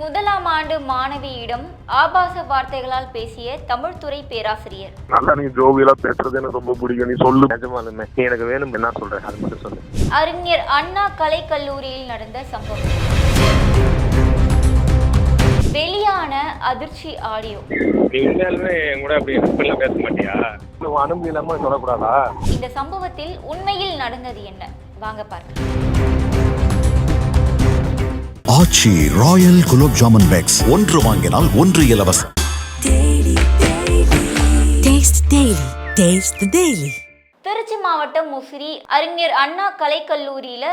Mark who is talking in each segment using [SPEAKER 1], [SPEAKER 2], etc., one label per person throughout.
[SPEAKER 1] முதலாம் ஆண்டு மாணவியிடம் ஆபாச வார்த்தைகளால் பேசிய தமிழ்துறை பேராசிரியர்.
[SPEAKER 2] நல்லா நீ ஜோவியலா பேசுறது எனக்கு ரொம்ப பிடிக்கும். நீ சொல்லு. நிஜமாலுமே. நீ எனக்கு வேணும். என்ன சொல்ற? அது மட்டும் சொல்லு.
[SPEAKER 1] அறிஞர் அண்ணா கலைக்கல்லூரியில் நடந்த சம்பவம். வெளியான அதிர்ச்சி ஆடியோ.
[SPEAKER 3] உண்மையாலுமே என் கூட அப்படி இப்படிலாம் பேச மாட்டியா?
[SPEAKER 2] உன் அனுமதி இல்லாம சொல்லக்கூடாதா?
[SPEAKER 1] இந்த சம்பவத்தில் உண்மையில் நடந்தது என்ன? வாங்க பார்க்கலாம்.
[SPEAKER 4] Aachi royal gulab jamun packs. ஒன்று வாங்கினால் ஒன்று இலவசம்.
[SPEAKER 1] திருச்சி மாவட்டம் முசிறி அறிஞர் அண்ணா கலைக்கல்லூரியில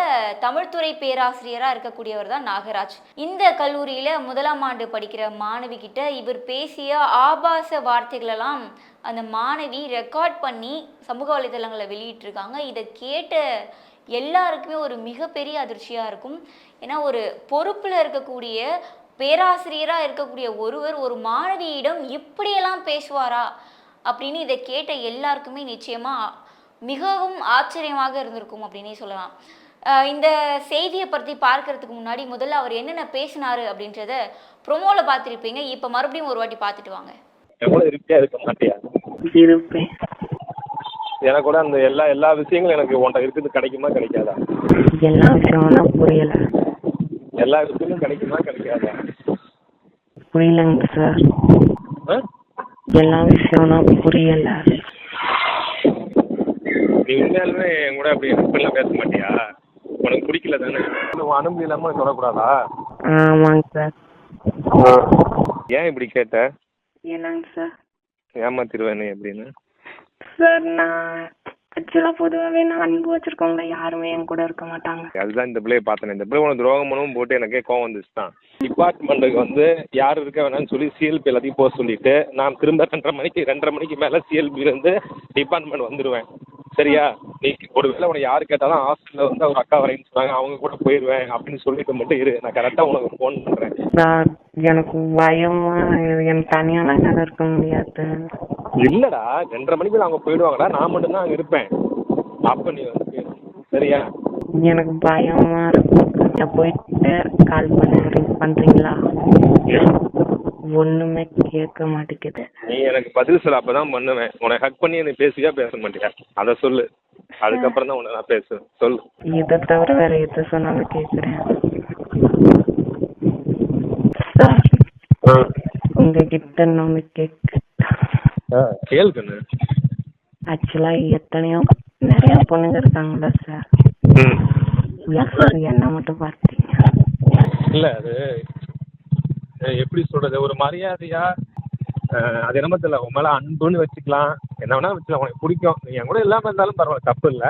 [SPEAKER 1] தமிழ்துறை பேராசிரியரா இருக்கக்கூடியவர் தான் நாகராஜ். இந்த கல்லூரியில முதலாம் ஆண்டு படிக்கிற மாணவி கிட்ட இவர் பேசிய ஆபாச வார்த்தைகளெல்லாம் அந்த மாணவி ரெக்கார்ட் பண்ணி சமூக வலைதளங்களில் வெளியிட்டிருக்காங்க. இதை கேட்ட எல்லாருக்குமே ஒரு மிகப்பெரிய அதிர்ச்சியா இருக்கும். ஏன்னா ஒரு பொறுப்புல இருக்கக்கூடிய பேராசிரியரா இருக்கக்கூடிய ஒருவர் ஒரு மாணவியிடம் இப்படியெல்லாம் பேசுவாரா? அப்படின்னு இதை கேட்ட எல்லாருக்குமே நிச்சயமா மிகவும் ஆச்சரியமாக இருந்திருக்கும் அப்படின்னே சொல்லலாம். அஹ் இந்த செய்தியை பற்றி பார்க்கறதுக்கு முன்னாடி முதல்ல அவர் என்னென்ன பேசினாரு அப்படின்றத ப்ரொமோவில் பார்த்துருப்பீங்க. இப்போ மறுபடியும் ஒரு வாட்டி பார்த்துட்டு வாங்க.
[SPEAKER 3] என் கூட இருப்பியா இருக்க மாட்டியா?
[SPEAKER 5] இருப்பேன்.
[SPEAKER 3] எனக்கு கூட அந்த எல்லா எல்லா விஷயங்களும் எனக்கு உன்கிட்ட இருக்குது கிடைக்குமா கிடைக்காதா?
[SPEAKER 5] எல்லா விஷயமும் புரியல.
[SPEAKER 3] எல்லா விஷயமும் கிடைக்குமா கிடைக்காதா?
[SPEAKER 5] புரியலங்க சார்
[SPEAKER 3] ஆ?
[SPEAKER 5] எல்லா விஷயமும் புரியல.
[SPEAKER 3] நீ உண்மையாலுமே என் கூட அப்படி இப்படிலாம் பேச மாட்டியா? உனக்கு பிடிக்கல தானே?
[SPEAKER 2] உன் அனுமதி இல்லாம சொல்லக்கூடாதா?
[SPEAKER 5] ஆமாங்க சார்
[SPEAKER 3] ஏன் இப்படி கேட்ட?
[SPEAKER 5] என்னங்க சார்
[SPEAKER 3] ஏமாத்திருவேனே அப்படின்னு.
[SPEAKER 5] சார் நான் ஆக்சுவலாக பொதுவாகவே நான் அன்பு வச்சிருக்கவங்கள யாருமே என் கூட இருக்க மாட்டாங்க.
[SPEAKER 3] அதுதான் இந்த பிள்ளைய பார்த்தேன். இந்த பிள்ளை உனக்கு துரோகம் பண்ணவும் போட்டு எனக்கே கோவம் வந்துச்சு தான். டிபார்ட்மெண்ட்டுக்கு வந்து யார் இருக்க வேணாம்னு சொல்லி சிஎல்பி எல்லாத்தையும் போக சொல்லிட்டு நான் திரும்ப ரெண்டரை மணிக்கு ரெண்டரை மணிக்கு மேலே சிஎல்பிலேருந்து டிபார்ட்மெண்ட் வந்துடுவேன் சரியா? நீ ஒருவேளை உனக்கு யார் கேட்டாலும் ஹாஸ்டலில் வந்து அவர் அக்கா வரேன்னு சொன்னாங்க அவங்க கூட போயிடுவேன் அப்படின்னு சொல்லிட்டு மட்டும் இரு நான் கரெக்டாக உனக்கு ஃபோன் பண்ணுறேன்
[SPEAKER 5] எனக்கு பயமா எனக்கு தனியாலாம் என்னால் இருக்க முடியாது.
[SPEAKER 3] இல்லைடா ரெண்டரை மணிக்கு அவங்க போயிடுவாங்கடா. நான் மட்டும்தான் அங்கே இருப்பேன். அப்போ நீ வந்து பேசு. சரியா?
[SPEAKER 5] எனக்கு பயமா இருக்கும் நான் போயிட்டு கால் பண்ணுறீங்க பண்ணுறீங்களா ஒன்றுமே கேட்க மாட்டேங்குது.
[SPEAKER 3] நீ எனக்கு பதில் சொல்ல அப்போ தான் பண்ணுவேன். உனக்கு ஹக் பண்ணி என்னை பேசுவியா பேச மாட்டியா? அதை சொல்லு. அதுக்கப்புறம் தான் உன்னை நான் பேசுவேன். சொல்லு.
[SPEAKER 5] இதை தவிர வேற எது சொன்னாலும் கேட்குறேன் சார் உங்ககிட்ட ஒன்று கேட்க
[SPEAKER 3] கேளுக்கண்ணு
[SPEAKER 5] ஆக்சுவலாக எத்தனையோ நிறைய பொண்ணுங்க இருக்காங்களா சார் என்ன மட்டும் பார்த்தீங்க.
[SPEAKER 3] இல்லை அது எப்படி சொல்றது? ஒரு மரியாதையா அது என்னமோ தெரியல. உன் மேலே அன்புன்னு வச்சுக்கலாம். என்ன வேணா வச்சுக்கலாம். உனக்கு பிடிக்கும். நீ என் கூட இல்லாமல் இருந்தாலும் பரவாயில்ல. தப்பு இல்லை.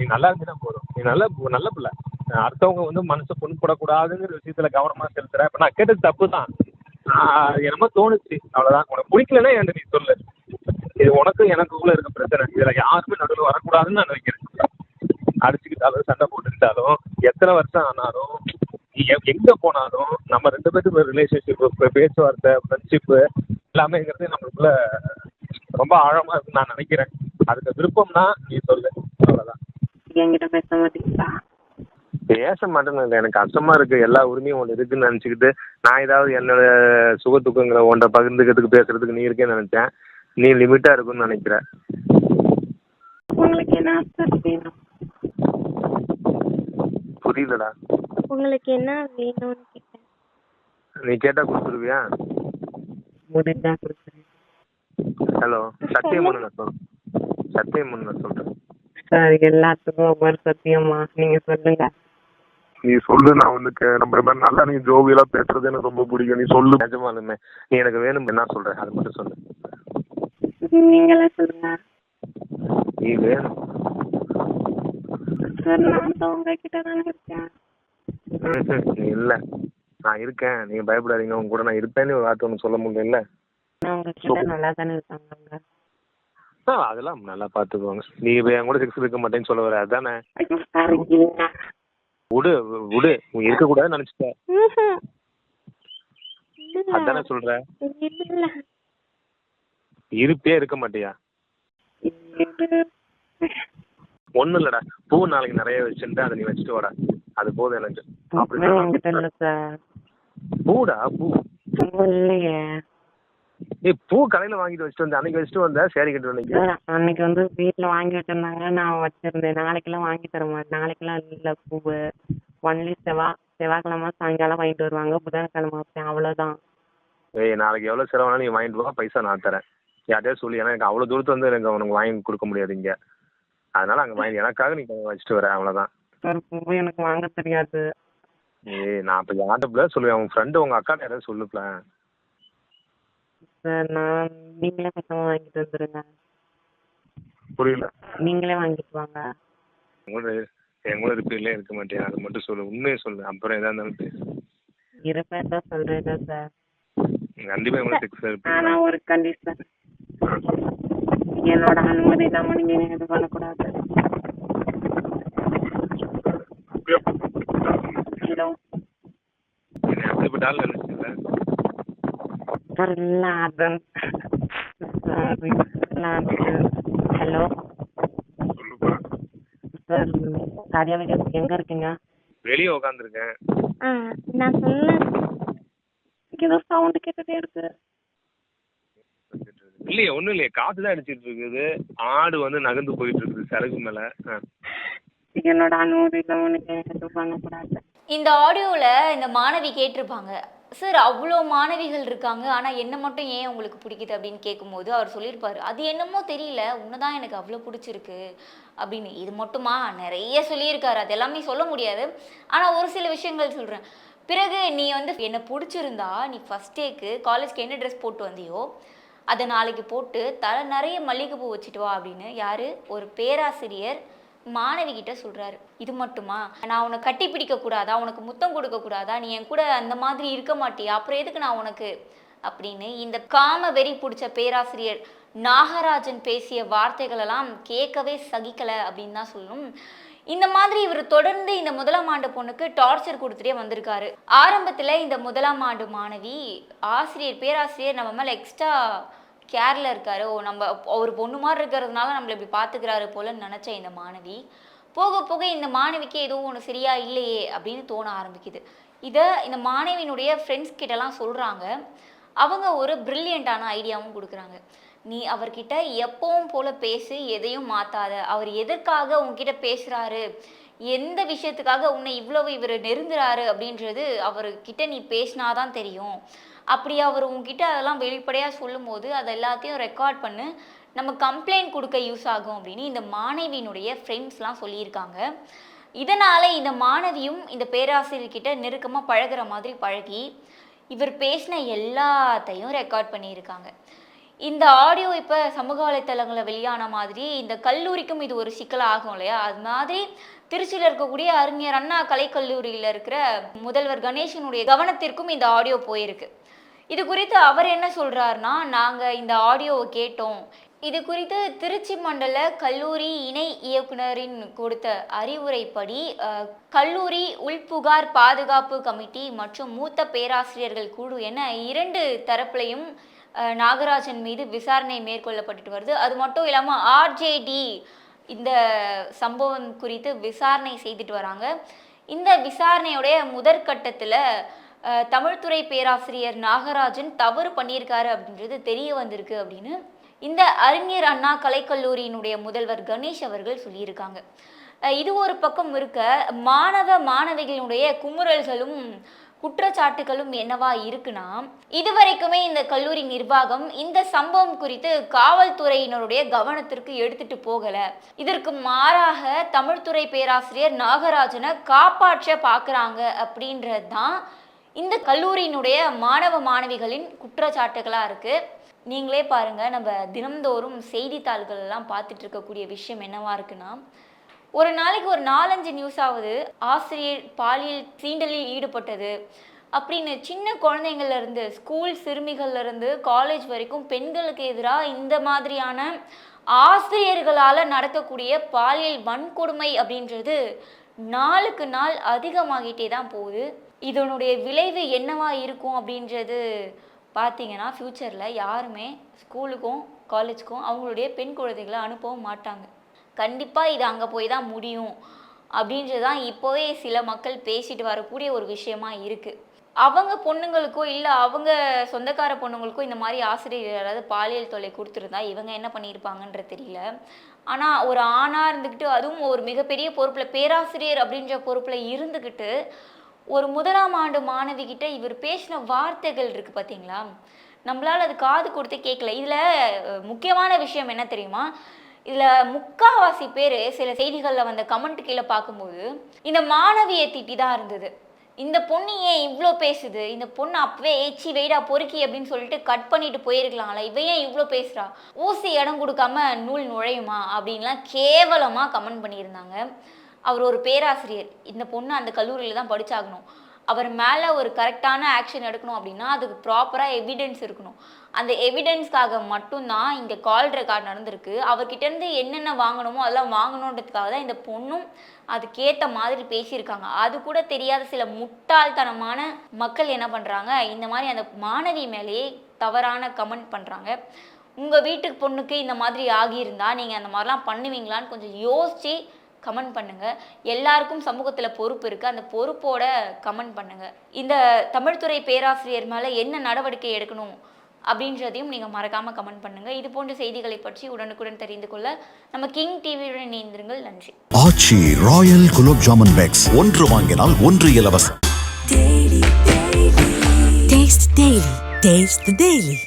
[SPEAKER 3] நீ நல்லா இருந்தீங்கன்னா போதும். நீ நல்ல நல்ல பிள்ளை. அடுத்தவங்க வந்து மனசை புண்படக்கூடாதுங்கிற விஷயத்துல கவனமா செலுத்துற. இப்போ நான் கேட்டது தப்பு தான் அது என்னமோ தோணுச்சு. அவ்வளோதான் உனக்கு பிடிக்கலன்னா என்கிட்ட நீ சொல்லு. இது உனக்கும் எனக்குள்ள இருக்க பிரச்சனை. இதுல யாருமே நடுவில் வரக்கூடாதுன்னு நான் நினைக்கிறேன். அடிச்சுக்கிட்டாலும் சண்டை போட்டுக்கிட்டாலும் எத்தனை வருஷம் ஆனாலும் நீ எ- எங்க போனாலும் நம்ம ரெண்டு பேருக்கு ரிலேஷன்ஷிப் பேச்சுவார்த்தை ஃப்ரெண்ட்ஷிப்பு எல்லாமேங்கிறது நம்மளுக்குள்ள ரொம்ப ஆழமா இருக்குன்னு நான் நினைக்கிறேன். அதுக்கு விருப்பம்னா நீ சொல்லு. அவ்வளவுதான்.
[SPEAKER 5] என்கிட்ட பேச மாட்டீங்களா
[SPEAKER 3] பேச மாட்டேன்னு இல்லை. எனக்கு கஷ்டமா இருக்கு. எல்லா உரிமையும் ஒன்று இருக்குன்னு நினச்சிக்கிட்டு நான் ஏதாவது என்னோட சுக துக்கங்களை ஒன்றை பகிர்ந்துக்கிறதுக்கு பேசுறதுக்கு நீ இருக்கேன்னு நினைச்சேன். நீ லிமிட்டா இருக்குன்னு நினைக்கிற?
[SPEAKER 5] உங்களுக்கு என்ன சார் வேணும்?
[SPEAKER 3] புரியலடா.
[SPEAKER 5] உங்களுக்கு என்ன வேணும்னு கேட்டேன்.
[SPEAKER 3] நீ கேட்டா கொடுத்துருவியா?
[SPEAKER 5] முடிஞ்சா கொடுக்குறேன்
[SPEAKER 3] ஹலோ சத்தியம் பண்ணு சொல்றேன் சத்தியம் பண்ணு சொல்றேன்.
[SPEAKER 5] சார் எல்லாத்துக்கும் ஒவ்வொரு சத்தியமா? நீங்க சொல்லுங்க.
[SPEAKER 2] நீ சொல்லு நான் வந்து நம்ம மாதிரி நல்லா நீ ஜோவியலா பேசுறது எனக்கு ரொம்ப பிடிக்கும். நீ சொல்லு.
[SPEAKER 3] நிஜமாலுமே. நீ எனக்கு வேணும் என்ன சொல்ற அது மட்டும் சொல்லு.
[SPEAKER 5] நீங்களே சொல்லுங்க.
[SPEAKER 3] நீ வேணும். நீ இல்ல. நான் இருக்கேன். நீங்க பயப்படாதீங்க. உங்க கூட நான் இருப்பேன்னு ஒரு வார்த்தை ஒன்று சொல்ல முடியல.
[SPEAKER 5] நல்லா தானே இருக்காங்க
[SPEAKER 3] ஆ அதெல்லாம் நல்லா பார்த்துக்குவாங்க நீ என் கூட செக்ஸ் இருக்க மாட்டேன்னு சொல்ல வர அதானே? விடு விடு. நீ இருக்கக்கூடாதுன்னு நினைச்சிட்ட. அதானே சொல்ற? இருப்பே இருக்க மாட்டியா? ஒண்ணும் இல்லடா. பூ நாளைக்கு நிறைய வச்சுட்டு அதை நீ வச்சுட்டு வாடா. அது போதும் எனக்கு. பூடா? பூ
[SPEAKER 5] பூ. இல்லையே.
[SPEAKER 3] ஏய் பூ கடையில வாங்கிட்டு வச்சுட்டு வந்தேன் அன்னைக்கு வச்சுட்டு வந்தேன் சேரி கட்டு அன்னைக்கு.
[SPEAKER 5] அன்னைக்கு வந்து வீட்ல வாங்கி வச்சிருந்தாங்க. நான் வச்சிருந்தேன். நாளைக்கெல்லாம் வாங்கி தர மாட்டேன். நாளைக்கெல்லாம் இல்ல பூவு. ஒன்லி செவ்வா செவ்வாய்க்கிழமை சாயங்காலம் வாங்கிட்டு வருவாங்க. புதன்கிழமை வைப்பேன் அவ்வளவுதான்.
[SPEAKER 3] ஏய் நாளைக்கு எவ்வளோ செலவானாலும் நீ வாங்கிட்டு வா. பைசா நான் தரேன். யார்கிட்டயா சொல்லி. ஏன்னா எனக்கு அவ்வளோ தூரத்து வந்து எனக்கு உனக்கு வாங்கி கொடுக்க முடியாது இங்கே. அதனால அங்கே வாங்கி எனக்காக நீ வச்சுட்டு வர. அவ்வளோதான்
[SPEAKER 5] சார் பூவு எனக்கு வாங்க தெரியாது.
[SPEAKER 3] ஏய் நான் இப்போ யார்கிட்ட சொல்லுவேன்? உன் ஃப்ரெண்டு உங்கள் அக்காட்ட யாராவது சொல்லுப்ல
[SPEAKER 5] சார் நான் நீங்களே பசங்க வாங்கிட்டு வந்துருங்க.
[SPEAKER 2] புரியல.
[SPEAKER 5] நீங்களே வாங்கிட்டு வாங்க.
[SPEAKER 3] உங்களோட எங்களோட இருப்பிலே இருக்க மாட்டேன். அது மட்டும் சொல்லு. உண்மையை சொல்லு. அப்புறம் எதா இருந்தாலும் பேசு.
[SPEAKER 5] இருப்பேன் தான் சொல்றேன் சார்.
[SPEAKER 3] கண்டிப்பாக எங்களை செக்ஸ் இருப்பேன்.
[SPEAKER 5] ஆனா ஒரு கண்டிஷன் என்னோட அனுமதி இல்லாம நீங்க இது பண்ணக்கூடாது. ஹலோ
[SPEAKER 3] அப்படிப்பட்ட ஆள் நினைச்சல
[SPEAKER 5] சார் இல்ல அதன் ஹலோ சரியா எங்க இருக்கீங்க
[SPEAKER 3] வெளியே உட்காந்துருக்கேன்
[SPEAKER 5] நான் சொல்ல ஏதோ சவுண்ட் கேட்டுட்டே இருக்கு.
[SPEAKER 3] இல்லையே ஒன்றும் இல்லையே. காற்று தான் அடிச்சிட்டு இருக்குது. ஆடு வந்து நகர்ந்து போயிட்டு இருக்குது சரக்கு மேலே.
[SPEAKER 5] என்னோட அனுமதி
[SPEAKER 1] இந்த ஆடியோவில் இந்த மாணவி கேட்டிருப்பாங்க. சார் அவ்வளோ மாணவிகள் இருக்காங்க. ஆனால் என்ன மட்டும் ஏன் உங்களுக்கு பிடிக்குது அப்படின்னு கேட்கும்போது அவர் சொல்லியிருப்பார் அது என்னமோ தெரியல. உன்னதான் எனக்கு அவ்வளோ பிடிச்சிருக்கு. அப்படின்னு. இது மட்டுமா? நிறைய சொல்லியிருக்காரு. அது எல்லாமே சொல்ல முடியாது. ஆனால் ஒரு சில விஷயங்கள் சொல்கிறேன் பிறகு நீ வந்து என்னை பிடிச்சிருந்தா நீ ஃபஸ்ட் டேக்கு காலேஜ்க்கு என்ன ட்ரெஸ் போட்டு வந்தியோ அதை நாளைக்கு போட்டு தலை நிறைய மல்லிகைப்பூ வச்சுட்டு வா அப்படின்னு. யார்? ஒரு பேராசிரியர் மாணவி கிட்ட சொல்றாரு இது மட்டுமா? நான் உனக்கு கட்டி பிடிக்க கூடாதா? உனக்கு முத்தம் கொடுக்க கூடாதா? நீ என் கூட அந்த மாதிரி இருக்க மாட்டியா? அப்புறம் எதுக்கு நான் உனக்கு? அப்படின்னு இந்த காம வெறி பிடிச்ச பேராசிரியர் நாகராஜன் பேசிய வார்த்தைகள் எல்லாம் கேட்கவே சகிக்கல அப்படின்னு தான் சொல்லணும். இந்த மாதிரி இவர் தொடர்ந்து இந்த முதலாம் ஆண்டு பொண்ணுக்கு டார்ச்சர் கொடுத்துட்டே வந்திருக்காரு. ஆரம்பத்துல இந்த முதலாம் ஆண்டு மாணவி ஆசிரியர் பேராசிரியர் நம்ம மேல எக்ஸ்ட்ரா கேரில் இருக்காரு. ஓ நம்ம ஒரு பொண்ணு மாதிரி இருக்கிறதுனால நம்மளை இப்படி பார்த்துக்கிறாரு போலன்னு நினச்ச இந்த மாணவி போக போக இந்த மாணவிக்கு எதுவும் ஒன்று சரியா இல்லையே அப்படின்னு தோண ஆரம்பிக்குது. இதை இந்த மாணவியினுடைய ஃப்ரெண்ட்ஸ் கிட்டலாம் சொல்கிறாங்க அவங்க ஒரு ப்ரில்லியண்ட்டான ஐடியாவும் கொடுக்குறாங்க. நீ அவர்கிட்ட எப்பவும் போல பேசி எதையும் மாற்றாத அவர் எதற்காக உங்ககிட்ட பேசுகிறாரு எந்த விஷயத்துக்காக உன்னை இவ்வளவு இவர் நெருங்குறாரு அப்படின்றது அவர்கிட்ட நீ பேசினாதான் தெரியும். அப்படி அவர் உங்ககிட்ட அதெல்லாம் வெளிப்படையாக சொல்லும்போது அது எல்லாத்தையும் ரெக்கார்ட் பண்ணு. நம்ம கம்ப்ளைண்ட் கொடுக்க யூஸ் ஆகும் அப்படின்னு இந்த மாணவியினுடைய ஃப்ரெண்ட்ஸ்லாம் சொல்லியிருக்காங்க. இதனால் இந்த மாணவியும் இந்த பேராசிரியர்கிட்ட நெருக்கமாக பழகுற மாதிரி பழகி இவர் பேசின எல்லாத்தையும் ரெக்கார்ட் பண்ணியிருக்காங்க. இந்த ஆடியோ இப்போ சமூக வலைத்தளங்களில் வெளியான மாதிரி இந்த கல்லூரிக்கும் இது ஒரு சிக்கலாக ஆகும் இல்லையா? அது மாதிரி திருச்சியில் இருக்கக்கூடிய அறிஞர் அண்ணா கலைக்கல்லூரியில் இருக்கிற முதல்வர் கணேசனுடைய கவனத்திற்கும் இந்த ஆடியோ போயிருக்கு. இது குறித்து அவர் என்ன சொல்றாருன்னா நாங்கள் இந்த ஆடியோவை கேட்டோம். இது குறித்து திருச்சி மண்டல கல்லூரி இணை இயக்குனரின் கொடுத்த அறிவுரைப்படி கல்லூரி உள்புகார் பாதுகாப்பு கமிட்டி மற்றும் மூத்த பேராசிரியர்கள் குழு என இரண்டு தரப்புலையும் நாகராஜன் மீது விசாரணை மேற்கொள்ளப்பட்டுட்டு வருது. அது மட்டும் இல்லாமல் ஆர்ஜேடி இந்த சம்பவம் குறித்து விசாரணை செய்துட்டு வராங்க. இந்த விசாரணையுடைய முதற்கட்டத்தில் தமிழ்துறை பேராசிரியர் நாகராஜன் தவறு பண்ணியிருக்காரு அப்படின்றது தெரிய வந்திருக்கு அப்படின்னு இந்த அறிஞர் அண்ணா கலைக்கல்லூரியினுடைய முதல்வர் கணேஷ் அவர்கள் சொல்லியிருக்காங்க. இது ஒரு பக்கம் இருக்க மாணவ மாணவிகளுடைய குமுறல்களும் குற்றச்சாட்டுகளும் என்னவா இருக்குன்னா இதுவரைக்குமே இந்த கல்லூரி நிர்வாகம் இந்த சம்பவம் குறித்து காவல்துறையினருடைய கவனத்திற்கு எடுத்துட்டு போகல. இதற்கு மாறாக தமிழ்துறை பேராசிரியர் நாகராஜனை காப்பாற்ற பார்க்குறாங்க அப்படின்றது தான் இந்த கல்லூரியினுடைய மாணவ மாணவிகளின் குற்றச்சாட்டுகளாக இருக்குது நீங்களே பாருங்கள் நம்ம தினம்தோறும் செய்தித்தாள்கள் எல்லாம் பார்த்துட்டு இருக்கக்கூடிய விஷயம் என்னவா இருக்குன்னா ஒரு நாளைக்கு ஒரு நாலஞ்சு நியூஸ் ஆகுது ஆசிரியர் பாலியல் சீண்டலில் ஈடுபட்டது அப்படின்னு சின்ன குழந்தைங்கள்லேருந்து ஸ்கூல் சிறுமிகள்லேருந்து காலேஜ் வரைக்கும் பெண்களுக்கு எதிராக இந்த மாதிரியான ஆசிரியர்களால் நடக்கக்கூடிய பாலியல் வன்கொடுமை அப்படின்றது நாளுக்கு நாள் அதிகமாகிட்டே தான் போகுது. இதனுடைய விளைவு என்னவா இருக்கும் அப்படின்றது பார்த்தீங்கன்னா ஃப்யூச்சரில் யாருமே ஸ்கூலுக்கும் காலேஜுக்கும் அவங்களுடைய பெண் குழந்தைகளை அனுப்பவும் மாட்டாங்க. கண்டிப்பாக இது அங்கே போய் தான் முடியும் அப்படின்றது தான் இப்போவே சில மக்கள் பேசிட்டு வரக்கூடிய ஒரு விஷயமா இருக்குது அவங்க பொண்ணுங்களுக்கோ இல்லை அவங்க சொந்தக்கார பொண்ணுங்களுக்கோ இந்த மாதிரி ஆசிரியர் யாராவது பாலியல் தொல்லை கொடுத்துருந்தா இவங்க என்ன பண்ணியிருப்பாங்கன்ற தெரியல. ஆனால் ஒரு ஆணாக இருந்துக்கிட்டு அதுவும் ஒரு மிகப்பெரிய பொறுப்பில் பேராசிரியர் அப்படின்ற பொறுப்பில் இருந்துக்கிட்டு ஒரு முதலாம் ஆண்டு மாணவி கிட்ட இவர் பேசின வார்த்தைகள் இருக்கு பார்த்தீங்களா நம்மளால் அது காது கொடுத்து கேட்கல இதில் முக்கியமான விஷயம் என்ன தெரியுமா? இதில் முக்காவாசி பேர் சில செய்திகளில் வந்த கமெண்ட் கீழே பார்க்கும்போது இந்த மாணவியை திட்டி தான் இருந்தது. இந்த பொண்ணு ஏன் இவ்வளோ பேசுது? இந்த பொண்ணு அப்பவே ஏச்சி வெயிடா பொறுக்கி அப்படின்னு சொல்லிட்டு கட் பண்ணிட்டு போயிருக்கலாம்ல. இவ ஏன் இவ்வளோ பேசுகிறா ஊசி இடம் கொடுக்காம நூல் நுழையுமா? அப்படின்லாம் கேவலமாக கமெண்ட் பண்ணியிருந்தாங்க. அவர் ஒரு பேராசிரியர். இந்த பொண்ணு அந்த கல்லூரியில் தான் படிச்சாகணும். அவர் மேலே ஒரு கரெக்டான ஆக்ஷன் எடுக்கணும் அப்படின்னா அதுக்கு ப்ராப்பராக எவிடன்ஸ் இருக்கணும். அந்த எவிடன்ஸ்க்காக மட்டும்தான் இங்கே கால் ரெக்கார்ட் நடந்திருக்கு. அவர்கிட்டேருந்து என்னென்ன வாங்கணுமோ அதெல்லாம் வாங்கணுன்றதுக்காக தான் இந்த பொண்ணும் அதுக்கேற்ற மாதிரி பேசியிருக்காங்க. அது கூட தெரியாத சில முட்டாள்தனமான மக்கள் என்ன பண்ணுறாங்க இந்த மாதிரி அந்த மாணவி மேலேயே தவறான கமெண்ட் பண்ணுறாங்க உங்கள் வீட்டுக்கு பொண்ணுக்கு இந்த மாதிரி ஆகியிருந்தா நீங்கள் அந்த மாதிரிலாம் பண்ணுவீங்களான்னு கொஞ்சம் யோசித்து கமெண்ட் பண்ணுங்க. எல்லாருக்கும் சமூகத்தில் பொறுப்பு இருக்கு. அந்த பொறுப்போட கமெண்ட் பண்ணுங்க. இந்த தமிழ்துறை பேராசிரியர் மேலே என்ன நடவடிக்கை எடுக்கணும் அப்படின்றதையும் நீங்கள் மறக்காம கமெண்ட் பண்ணுங்க. இது போன்ற செய்திகளை பற்றி உடனுக்குடன் தெரிந்து கொள்ள நம்ம கிங் டிவியுடன் இணைந்திருங்கள். நன்றி.
[SPEAKER 4] Aachi royal gulab jamun packs. ஒன்று வாங்கினால் ஒன்று இலவசம்.
[SPEAKER 6] Taste the Daily. Taste the Daily.